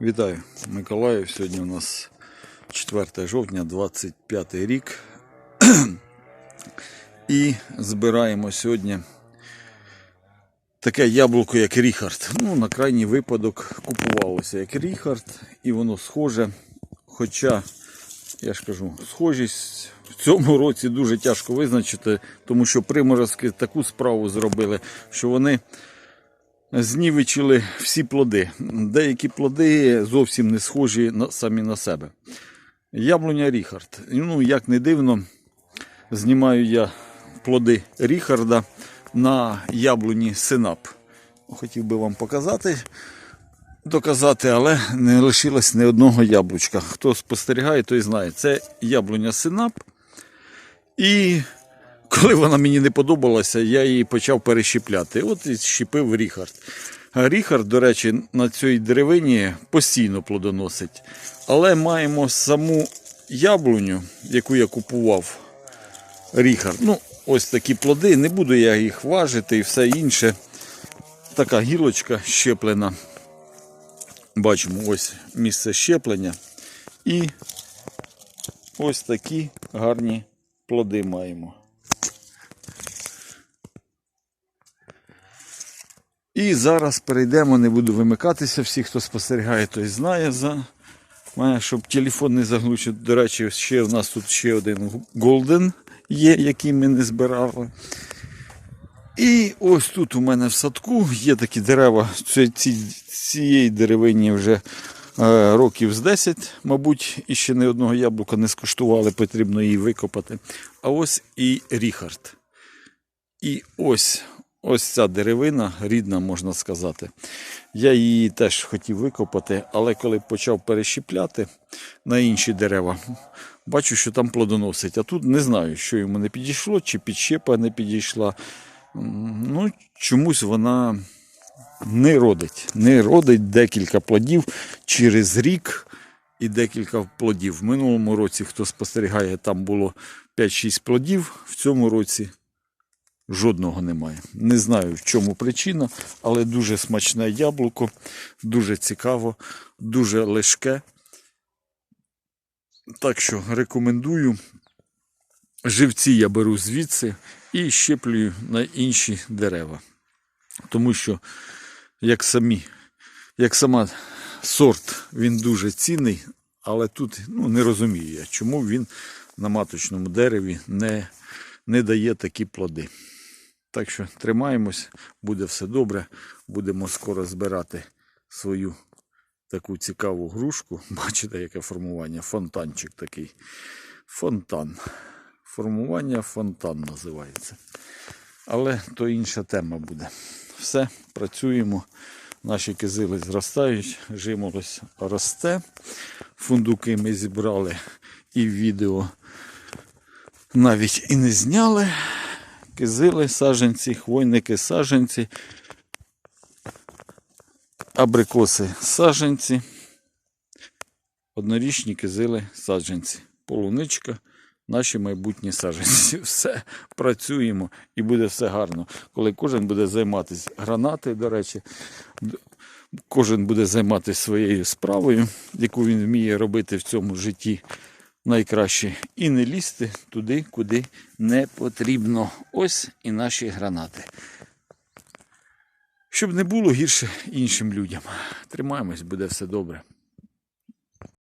Вітаю, Миколаїв. Сьогодні у нас 4 жовтня, 25 рік. І збираємо сьогодні таке яблуко, як Ріхард. Ну, на крайній випадок купувалося як Ріхард, і воно схоже. Хоча, я ж кажу, схожість в цьому році дуже тяжко визначити, тому що приморозки таку справу зробили, що вони знівечили всі плоди. Деякі плоди зовсім не схожі на, самі на себе. Яблуня Ріхард. Ну, як не дивно, знімаю я плоди Ріхарда на яблуні Синап. Хотів би вам показати, доказати, але не лишилось ні одного яблучка. Хто спостерігає, той знає. Це яблуня Синап. І коли вона мені не подобалася, я її почав перещіпляти. От і щепив Ріхард. Ріхард, до речі, на цій деревині постійно плодоносить. Але маємо саму яблуню, яку я купував. Ріхард. Ну, ось такі плоди. Не буду я їх важити і все інше. Така гілочка щеплена. Бачимо ось місце щеплення. І ось такі гарні плоди маємо. І зараз перейдемо, не буду вимикатися. Всі, хто спостерігає, той знає за мене, щоб телефон не заглушити. До речі, ще у нас тут ще один голден є, який ми не збирали. І ось тут у мене в садку є такі дерева. Ці, цієї деревині вже е, років з 10, мабуть, і ще не одного яблука не скуштували, потрібно її викопати. А ось і Ріхард. І ось ось ця деревина, рідна, можна сказати. Я її теж хотів викопати, але коли почав перещіпляти на інші дерева, бачу, що там плодоносить. А тут не знаю, що йому не підійшло, чи підщепа не підійшла. Ну, чомусь вона не родить. Не родить декілька плодів через рік і декілька плодів. В минулому році, хто спостерігає, там було 5-6 плодів. В цьому році жодного немає. Не знаю, в чому причина, але дуже смачне яблуко, дуже цікаво, дуже легке. Так що рекомендую. Живці я беру звідси і щеплюю на інші дерева. Тому що, як самі, як сама сорт, він дуже цінний, але тут ну, не розумію я, чому він на маточному дереві не, не дає такі плоди. Так що тримаємось, буде все добре. Будемо скоро збирати свою таку цікаву грушку. Бачите, яке формування? Фонтанчик такий. Фонтан. Формування фонтан називається. Але то інша тема буде. Все, працюємо. Наші кизили зростають, жимолось росте. Фундуки ми зібрали і відео навіть і не зняли. Кизили, саженці, хвойники, саженці, абрикоси, саженці, однорічні кизили, саджанці, полуничка, наші майбутні саджанці. Все працюємо і буде все гарно. Коли кожен буде займатися гранати, до речі, кожен буде займатися своєю справою, яку він вміє робити в цьому житті найкраще. І не лізти туди, куди не потрібно. Ось і наші гранати. Щоб не було гірше іншим людям. Тримаємось, буде все добре.